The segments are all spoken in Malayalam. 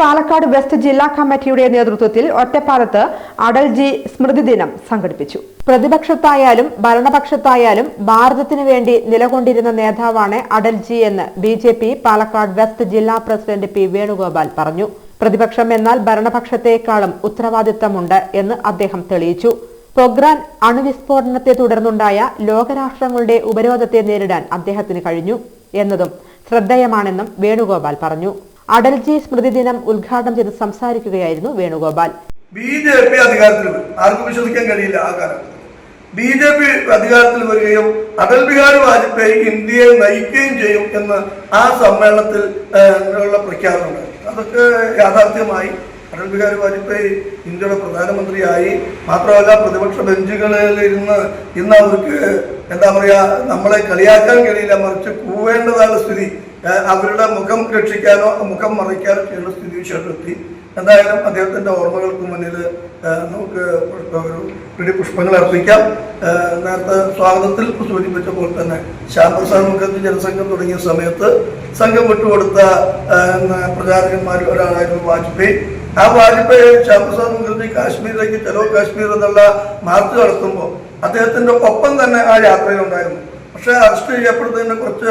പാലക്കാട് വെസ്റ്റ് ജില്ലാ കമ്മിറ്റിയുടെ നേതൃത്വത്തിൽ ഒറ്റപ്പാലത്ത് അടൽജി സ്മൃതി ദിനം സംഘടിപ്പിച്ചു. പ്രതിപക്ഷത്തായാലും ഭരണപക്ഷത്തായാലും ഭാരതത്തിനു വേണ്ടി നിലകൊണ്ടിരുന്ന നേതാവാണ് അടൽജി എന്ന് B J P Palakkad west ജില്ലാ പ്രസിഡന്റ് പി വേണുഗോപാൽ പറഞ്ഞു. പ്രതിപക്ഷം എന്നാൽ ഭരണപക്ഷത്തെക്കാളും ഉത്തരവാദിത്തമുണ്ട് എന്ന് അദ്ദേഹം തെളിയിച്ചു. പൊഗ്രാൻ അണുവിസ്ഫോടനത്തെ തുടർന്നുണ്ടായ ലോകരാഷ്ട്രങ്ങളുടെ ഉപരോധത്തെ നേരിടാൻ അദ്ദേഹത്തിന് കഴിഞ്ഞു എന്നതും ശ്രദ്ധേയമാണെന്നും വേണുഗോപാൽ പറഞ്ഞു. അടൽജി സ്മൃതി ദിനം ഉദ്ഘാടനം ചെയ്ത് സംസാരിക്കുകയായിരുന്നു വേണുഗോപാൽ. ബി ജെ പി അധികാരത്തിൽ ആർക്കും വിശ്വസിക്കാൻ കഴിയില്ല ആ കാലം. ബി ജെ പി അധികാരത്തിൽ വരികയും അടൽ ബിഹാരി വാജ്പേയി ഇന്ത്യയെ നയിക്കുകയും ചെയ്യും എന്ന് ആ സമ്മേളനത്തിൽ ഉള്ള പ്രഖ്യാപനം അതൊക്കെ യാഥാർത്ഥ്യമായി അടൽ ബിഹാരി വാജ്പേയി ഇന്ത്യയുടെ പ്രധാനമന്ത്രിയായി മാത്രമല്ല പ്രതിപക്ഷ ബെഞ്ചുകളിൽ ഇരുന്ന് ഇന്ന് അവർക്ക് എന്താ പറയാ നമ്മളെ കളിയാക്കാൻ കഴിയില്ല മറിച്ച് കൂവേണ്ടതാണ് സ്ഥിതി. അവരുടെ മുഖം രക്ഷിക്കാനോ മുഖം മറിക്കാനോ ചെയ്യുന്ന സ്ഥിതി വിശേഷമെത്തി എന്തായാലും അദ്ദേഹത്തിന്റെ ഓർമ്മകൾക്ക് മുന്നിൽ നമുക്ക് ഒരു പിടി പുഷ്പങ്ങൾ അർപ്പിക്കാം. നേരത്തെ സ്വാഗതത്തിൽ സൂചിപ്പിച്ച പോലെ തന്നെ ശ്യാംപ്രസാദ് മുഖർജി ജനസംഘം തുടങ്ങിയ സമയത്ത് സംഘം വിട്ടുകൊടുത്ത പ്രചാരകന്മാരിൽ ഒരാളായിരുന്നു വാജ്പേയി. ആ വാജ്പേയി ശ്യാംപ്രസാദ് മുഖർജി കാശ്മീരിലേക്ക് ചെലവ് കാശ്മീർ എന്നുള്ള മാർച്ച് നടത്തുമ്പോൾ അദ്ദേഹത്തിന്റെ ഒപ്പം തന്നെ ആ യാത്രയിലുണ്ടായിരുന്നു. പക്ഷേ അറസ്റ്റ് ചെയ്യപ്പെടുന്നതിന് കുറച്ച്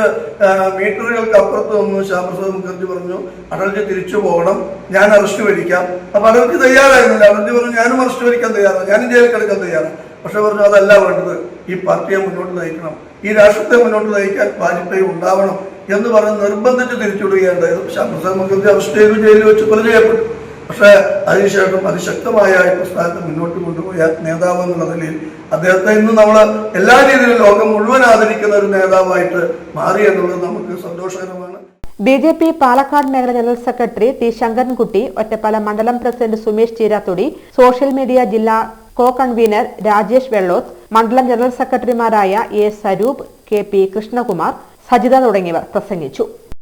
മീറ്ററുകൾക്ക് അപ്പുറത്ത് വന്നു ശ്യാമപ്രസാദ് മുഖർജി പറഞ്ഞു അടൽജി തിരിച്ചു പോകണം ഞാൻ അറസ്റ്റ് വരിക്കാം. അപ്പൊ അടൽജി തയ്യാറായിരുന്നില്ല. അടൽജി പറഞ്ഞു ഞാനും അറസ്റ്റ് വരിക്കാൻ തയ്യാറാണ്. ഞാനും ജയിലിൽ കിടക്കാൻ തയ്യാറാണ്. പക്ഷെ പറഞ്ഞു അതല്ല വേണ്ടത്. ഈ പാർട്ടിയെ മുന്നോട്ട് നയിക്കണം. ഈ രാഷ്ട്രത്തെ മുന്നോട്ട് നയിക്കാൻ വാജ്പേയി ഉണ്ടാവണം. എന്ന് പറഞ്ഞ് നിർബന്ധിച്ച് തിരിച്ചുവിടുകയുണ്ടായത് ശ്യാമപ്രസാദ് മുഖർജി അറസ്റ്റ് ചെയ്തു ജയിലിൽ വെച്ച് കൊല ചെയ്യപ്പെട്ടു. പക്ഷേ അതിനുശേഷം അതിശക്തമായ ഈ പ്രസ്ഥാനത്തെ മുന്നോട്ട് കൊണ്ടുപോയ നേതാവ് എന്നുള്ള നിലയിൽ അദ്ദേഹത്തെ ഇന്ന് നമ്മൾ എല്ലാ രീതിയിലും ലോകം മുഴുവൻ ആദരിക്കുന്ന ഒരു നേതാവായിട്ട് മാറി എന്നുള്ളത് നമുക്ക് സന്തോഷകരമാണ്. ബി ജെ പി പാലക്കാട് മേഖല general secretary T Sankarankutty Ottapala മണ്ഡലം president Sumesh Cheerathodi social media ജില്ലാ കോ കൺവീനർ രാജേഷ് വെള്ളോത്ത് മണ്ഡലം ജനറൽ സെക്രട്ടറിമാരായ A Swaroop K P Krishnakumar Sajitha തുടങ്ങിയവർ പ്രസംഗിച്ചു.